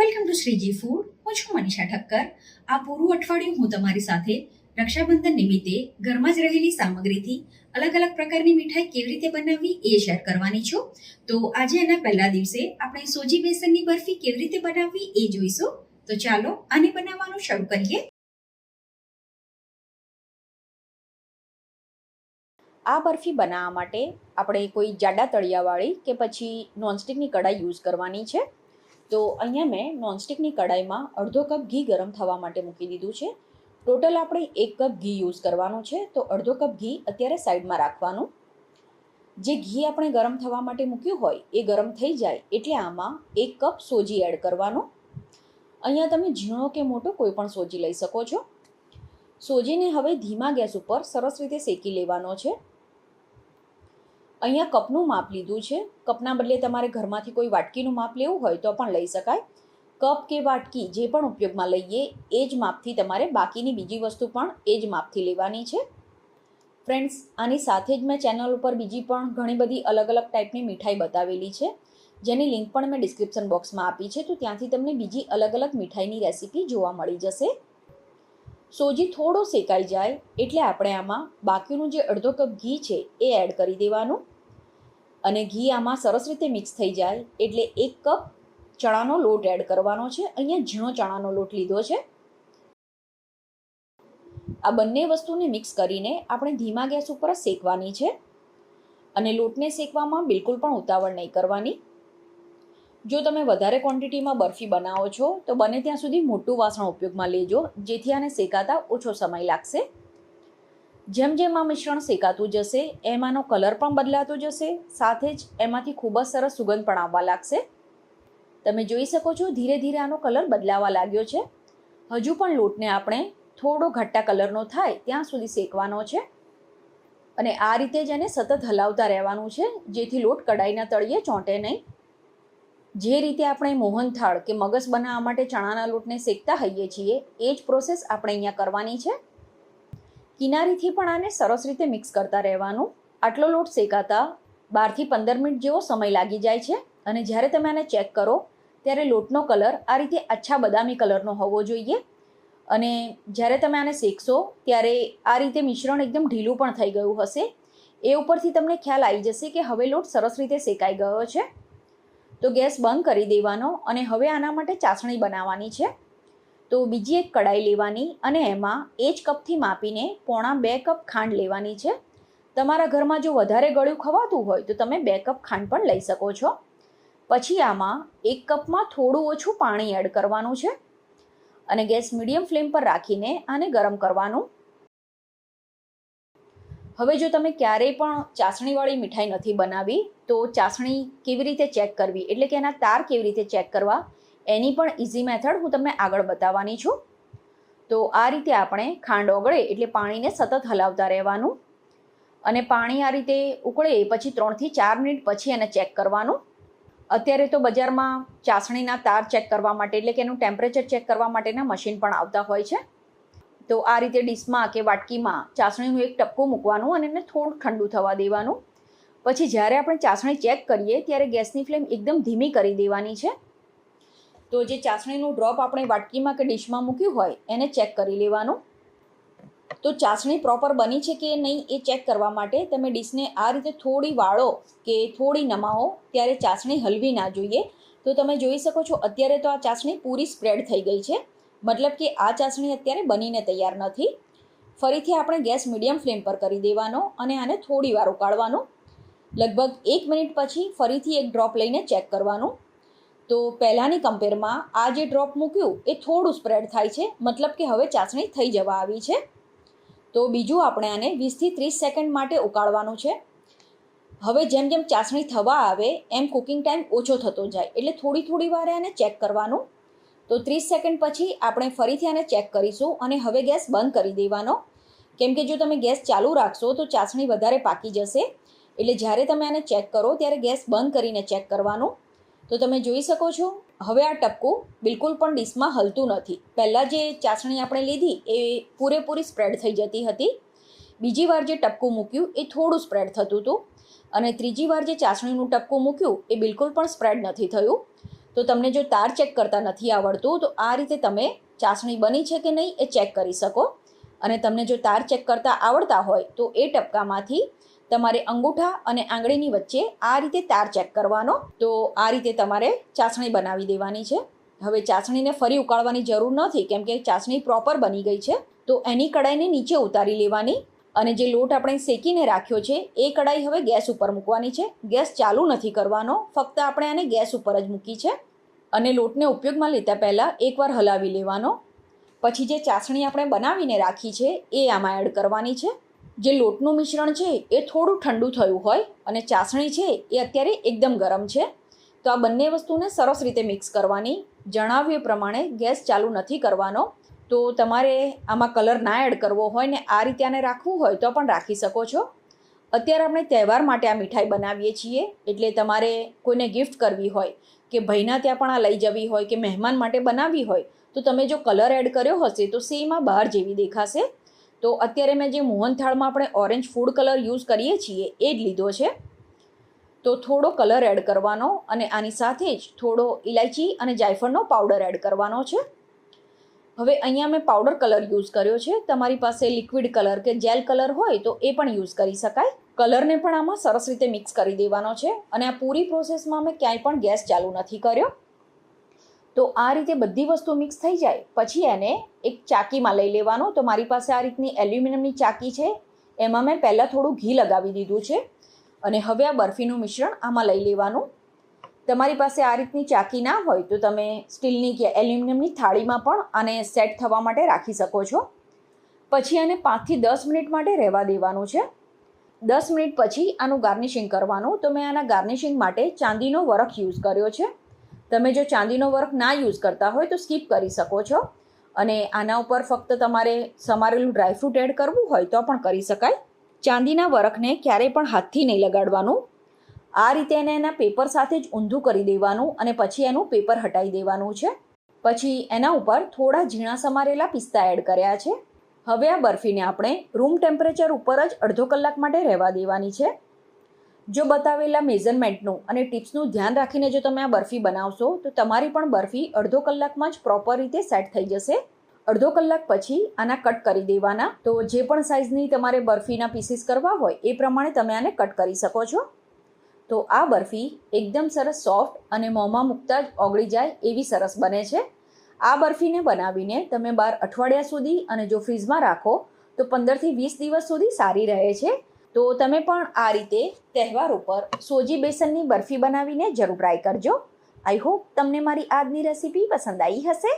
Welcome to Shriji food હું છું મનીષા ઠક્કર. આ પૂરું અઠવાડિયું હું તમારી સાથે રક્ષાબંધન નિમિત્તે ઘરમાં જ રહેલી સામગ્રીથી અલગ અલગ પ્રકારની મીઠાઈ કેવી રીતે બનાવવી એ શેર કરવાની છું. તો આજે એના પહેલા દિવસે આપણે સોજી બેસનની બરફી કેવી રીતે બનાવવી એ જોઈશું. તો ચાલો આને બનાવવાનું શરૂ કરીએ. આ બરફી બનાવવા માટે આપણે કોઈ જાડા તળિયાવાળી કે પછી નોનસ્ટિકની કઢાઈ યુઝ કરવાની છે. તો અહીંયા મેં નોનસ્ટિકની કડાઈમાં અડધો કપ ઘી ગરમ થવા માટે મૂકી દીધું છે. ટોટલ આપણે એક કપ ઘી યુઝ કરવાનું છે, તો અડધો કપ ઘી અત્યારે સાઈડમાં રાખવાનું. જે ઘી આપણે ગરમ થવા માટે મૂક્યું હોય, એ ગરમ થઈ જાય એટલે આમાં એક કપ સોજી એડ કરવાનો. અહીંયા તમે ઝીણો કે મોટો કોઈ પણ સોજી લઈ શકો છો. સોજીને હવે ધીમા ગેસ ઉપર સરસ રીતે શેકી લેવાનો છે. અહીંયા કપનું માપ લીધું છે. કપના બદલે તમારે ઘરમાંથી કોઈ વાટકીનું માપ લેવું હોય તો પણ લઈ શકાય. કપ કે વાટકી જે પણ ઉપયોગમાં લઈએ, એ જ માપથી તમારે બાકીની બીજી વસ્તુ પણ એ જ માપથી લેવાની છે. ફ્રેન્ડ્સ, આની સાથે જ મેં ચેનલ ઉપર બીજી પણ ઘણી બધી અલગ અલગ ટાઈપની મીઠાઈ બતાવેલી છે. જેની લિંક પણ મેં ડિસ્ક્રિપ્શન બોક્સમાં આપી છે, તો ત્યાંથી તમને બીજી અલગ અલગ મીઠાઈની રેસીપી જોવા મળી જશે. સોજી થોડો શેકાઈ જાય એટલે આપણે આમાં બાકીનું જે અડધો કપ ઘી છે, એ એડ કરી દેવાનું. અને ઘી આમાં સરસ રીતે મિક્સ થઈ જાય. એટલે એક કપ ચણાનો લોટ એડ કરવાનો છે. અહીંયા ઝીણો ચણાનો લોટ લીધો છે. આ બંને વસ્તુને મિક્સ કરીને આપણે ધીમા ગેસ ઉપર શેકવાની છે. અને લોટને શેકવામાં બિલકુલ પણ ઉતાવળ નહીં કરવાની. જો તમે વધારે ક્વોન્ટિટીમાં બરફી બનાવો છો, તો બને ત્યાં સુધી મોટું વાસણ ઉપયોગમાં લેજો, જેથી આને શેકાતા ઓછો સમય લાગશે. જેમ જેમ આ મિશ્રણ શેકાતું જશે, એમાંનો કલર પણ બદલાતો જશે, સાથે જ એમાંથી ખૂબ જ સરસ સુગંધ પણ આવવા લાગશે. તમે જોઈ શકો છો, ધીરે ધીરે આનો કલર બદલાવા લાગ્યો છે. હજુ પણ લોટને આપણે થોડો ઘટ્ટા કલરનો થાય ત્યાં સુધી શેકવાનો છે. અને આ રીતે જ એને સતત હલાવતા રહેવાનું છે, જેથી લોટ કડાઈના તળિયે ચોંટે નહીં. જે રીતે આપણે મોહનથાળ કે મગસ બનાવવા માટે ચણાના લોટને શેકતા હોઈએ છીએ, એ જ પ્રોસેસ આપણે અહીંયા કરવાની છે. કિનારીથી પણ આને સરસ રીતે મિક્સ કરતા રહેવાનું. આટલો લોટ શેકાતા બારથી પંદર મિનિટ જેવો સમય લાગી જાય છે અને જ્યારે તમે આને ચેક કરો, ત્યારે લોટનો કલર આ રીતે અચ્છા બદામી કલરનો હોવો જોઈએ. અને જ્યારે તમે આને શેકશો, ત્યારે આ રીતે મિશ્રણ એકદમ ઢીલું પણ થઈ ગયું હશે. એ ઉપરથી તમને ખ્યાલ આવી જશે કે હવે લોટ સરસ રીતે શેકાઈ ગયો છે. તો ગેસ બંધ કરી દેવાનો અને હવે આના માટે ચાસણી બનાવવાની છે. તો બીજી એક કડાઈ લેવાની અને એમાં એ જ કપથી માપીને પોણા બે કપ ખાંડ લેવાની છે. તમારા ઘરમાં જો વધારે ગળ્યું ખવાતું હોય તો તમે બે કપ ખાંડ પણ લઈ શકો છો. પછી આમાં એક કપમાં થોડું ઓછું પાણી એડ કરવાનું છે અને ગેસ મીડિયમ ફ્લેમ પર રાખીને આને ગરમ કરવાનું. હવે જો તમે ક્યારેય પણ ચાસણીવાળી મીઠાઈ નથી બનાવી તો ચાસણી કેવી રીતે ચેક કરવી? એટલે કે એના તાર કેવી રીતે ચેક કરવા? એની પણ ઇઝી મેથડ હું તમને આગળ બતાવવાની છું. તો આ રીતે આપણે ખાંડ ઓગળે એટલે પાણીને સતત હલાવતા રહેવાનું અને પાણી આ રીતે ઉકળે પછી ત્રણથી ચાર મિનિટ પછી એને ચેક કરવાનું. અત્યારે તો બજારમાં ચાસણીના તાર ચેક કરવા માટે એટલે કે એનું ટેમ્પરેચર ચેક કરવા માટેના મશીન પણ આવતા હોય છે. તો આ રીતે ડીશમાં કે વાટકીમાં ચાસણીનું એક ટપકું મૂકવાનું અને એને થોડું ઠંડુ થવા દેવાનું. પછી જ્યારે આપણે ચાસણી ચેક કરીએ ત્યારે ગેસની ફ્લેમ એકદમ ધીમી કરી દેવાની છે. તો જે ચાસણીનું ડ્રોપ આપણે વાટકીમાં કે ડીશમાં મૂક્યું હોય, એને ચેક કરી લેવાનું. તો ચાસણી પ્રોપર બની છે કે નહીં એ ચેક કરવા માટે તમે ડીશને આ રીતે થોડી વાળો કે થોડી નમાવો ત્યારે ચાસણી હલવી ના જોઈએ. તો તમે જોઈ શકો છો અત્યારે તો આ ચાસણી પૂરી સ્પ્રેડ થઈ ગઈ છે. મતલબ કે આ ચાસણી અત્યારે બનીને તૈયાર નથી. ફરીથી આપણે ગેસ મીડિયમ ફ્લેમ પર કરી દેવાનો અને આને થોડી વાર ઉકાળવાનું. લગભગ એક મિનિટ પછી ફરીથી એક ડ્રોપ લઈને ચેક કરવાનું. તો પહેલાંની કમ્પેરમાં આ જે ડ્રોપ મૂક્યું, એ થોડું સ્પ્રેડ થાય છે. મતલબ કે હવે ચાસણી થઈ જવા આવી છે. તો બીજું આપણે આને વીસથી ત્રીસ સેકન્ડ માટે ઉકાળવાનું છે. હવે જેમ જેમ ચાસણી થવા આવે, એમ કુકિંગ ટાઈમ ઓછો થતો જાય. એટલે થોડી થોડી વારે આને ચેક કરવાનું. તો ત્રીસ સેકન્ડ પછી આપણે ફરીથી આને ચેક કરીશું અને હવે ગેસ બંધ કરી દેવાનો. કેમ કે જો તમે ગેસ ચાલુ રાખશો, તો ચાસણી વધારે પાકી જશે. એટલે જ્યારે તમે આને ચેક કરો, ત્યારે ગેસ બંધ કરીને ચેક કરવાનું. તો તમે જોઈ શકો છો, હવે આ ટપકું બિલકુલ પણ ડીશમાં હલતું નથી. પહેલાં જે ચાસણી આપણે લીધી એ પૂરેપૂરી સ્પ્રેડ થઈ જતી હતી. બીજી વાર જે ટપકું મૂક્યું એ થોડું સ્પ્રેડ થતું હતું. અને ત્રીજી વાર જે ચાસણીનું ટપકું મૂક્યું એ બિલકુલ પણ સ્પ્રેડ નથી થયું. તો તમને જો તાર ચેક કરતા નથી આવડતું, તો આ રીતે તમે ચાસણી બની છે કે નહીં એ ચેક કરી શકો. અને તમને જો તાર ચેક કરતા આવડતા હોય, તો એ ટપકામાંથી તમારે અંગૂઠા અને આંગળીની વચ્ચે આ રીતે તાર ચેક કરવાનો. તો આ રીતે તમારે ચાસણી બનાવી દેવાની છે. હવે ચાસણીને ફરી ઉકાળવાની જરૂર નથી, કેમ કે ચાસણી પ્રોપર બની ગઈ છે. તો એની કડાઈને નીચે ઉતારી લેવાની અને જે લોટ આપણે શેકીને રાખ્યો છે, એ કડાઈ હવે ગેસ ઉપર મૂકવાની છે. ગેસ ચાલુ નથી કરવાનો, ફક્ત આપણે આને ગેસ ઉપર જ મૂકી છે. અને લોટને ઉપયોગમાં લેતા પહેલાં એકવાર હલાવી લેવાનો. પછી જે ચાસણી આપણે બનાવીને રાખી છે, એ આમાં એડ કરવાની છે. જે લોટનું મિશ્રણ છે એ થોડું ઠંડુ થયું હોય અને ચાસણી છે એ અત્યારે એકદમ ગરમ છે. તો આ બંને વસ્તુને સરસ રીતે મિક્સ કરવાની. જણાવ્યું પ્રમાણે ગેસ ચાલુ નથી કરવાનો. તો તમારે આમાં કલર ના એડ કરવો હોય ને આ રીતે આને રાખવું હોય તો પણ રાખી શકો છો. અત્યારે આપણે તહેવાર માટે આ મીઠાઈ બનાવીએ છીએ. એટલે તમારે કોઈને ગિફ્ટ કરવી હોય કે ભાઈના ત્યાં પણ આ લઈ જવી હોય કે મહેમાન માટે બનાવવી હોય તો તમે જો કલર એડ કર્યો હશે તો સેમ આ બહાર જેવી દેખાશે. તો અત્યારે મેં જે મોહનથાળમાં આપણે ઓરેન્જ ફૂડ કલર યુઝ કરીએ છીએ, એ જ લીધો છે. તો થોડો કલર એડ કરવાનો અને આની સાથે જ થોડો ઇલાયચી અને જાયફળનો પાવડર એડ કરવાનો છે. હવે અહીંયા મેં પાવડર કલર યુઝ કર્યો છે. તમારી પાસે લિક્વિડ કલર કે જેલ કલર હોય તો એ પણ યુઝ કરી શકાય. કલરને પણ આમાં સરસ રીતે મિક્સ કરી દેવાનો છે અને આ પૂરી પ્રોસેસમાં મેં ક્યાંય પણ ગેસ ચાલુ નથી કર્યો. તો આ રીતે બધી વસ્તુ મિક્સ થઈ જાય. પછી એને એક ચાકીમાં લઈ લેવાનો. તો મારી પાસે આ રીતની એલ્યુમિનિયમની ચાકી છે. એમાં મેં પહેલાં થોડું ઘી લગાવી દીધું છે. અને હવે આ બરફીનું મિશ્રણ આમાં લઈ લેવાનું. તમારી પાસે આ રીતની ચાકી ના હોય તો તમે સ્ટીલની કે એલ્યુમિનિયમની થાળીમાં પણ આને સેટ થવા માટે રાખી શકો છો. પછી આને પાંચથી દસ મિનિટ માટે રહેવા દેવાનું છે. દસ મિનિટ પછી આનું ગાર્નિશિંગ કરવાનું. તો મેં આના ગાર્નિશિંગ માટે ચાંદીનો વરખ યુઝ કર્યો છે. તમે જો ચાંદીનો વર્ક ના યુઝ કરતા હોય તો સ્કીપ કરી શકો છો. અને આના ઉપર ફક્ત તમારે સમારેલું ડ્રાયફ્રૂટ એડ કરવું હોય તો પણ કરી શકાય. ચાંદીના વરખને ક્યારેય પણ હાથથી નહીં લગાડવાનું. આ રીતે એને એના પેપર સાથે જ ઊંધું કરી દેવાનું અને પછી એનું પેપર હટાવી દેવાનું છે. પછી એના ઉપર થોડા ઝીણા સમારેલા પિસ્તા એડ કર્યા છે. હવે આ બરફીને આપણે રૂમ ટેમ્પરેચર ઉપર જ અડધો કલાક માટે રહેવા દેવાની છે. જો બતાવેલા મેઝરમેન્ટનું અને ટિપ્સનું ધ્યાન રાખીને જો તમે આ બરફી બનાવશો, તો તમારી પણ બરફી અડધો કલાકમાં જ પ્રોપર રીતે સેટ થઈ જશે. અડધો કલાક પછી આના કટ કરી દેવાના. તો જે પણ સાઇઝની તમારે બરફીના પીસીસ કરવા હોય, એ પ્રમાણે તમે આને કટ કરી શકો છો. તો આ બરફી એકદમ સરસ સોફ્ટ અને મોંમાં મૂકતા જ ઓગળી જાય એવી સરસ બને છે. આ બરફીને બનાવીને તમે બાર અઠવાડિયા સુધી અને જો ફ્રીઝમાં રાખો, તો પંદરથી વીસ દિવસ સુધી સારી રહે છે. તો તમે પણ આ રીતે તહેવારો ઉપર સોજી બેસનની બરફી બનાવીને જરૂર ટ્રાય કરજો. આઈ હોપ તમને મારી આજની રેસીપી પસંદ આવી હશે.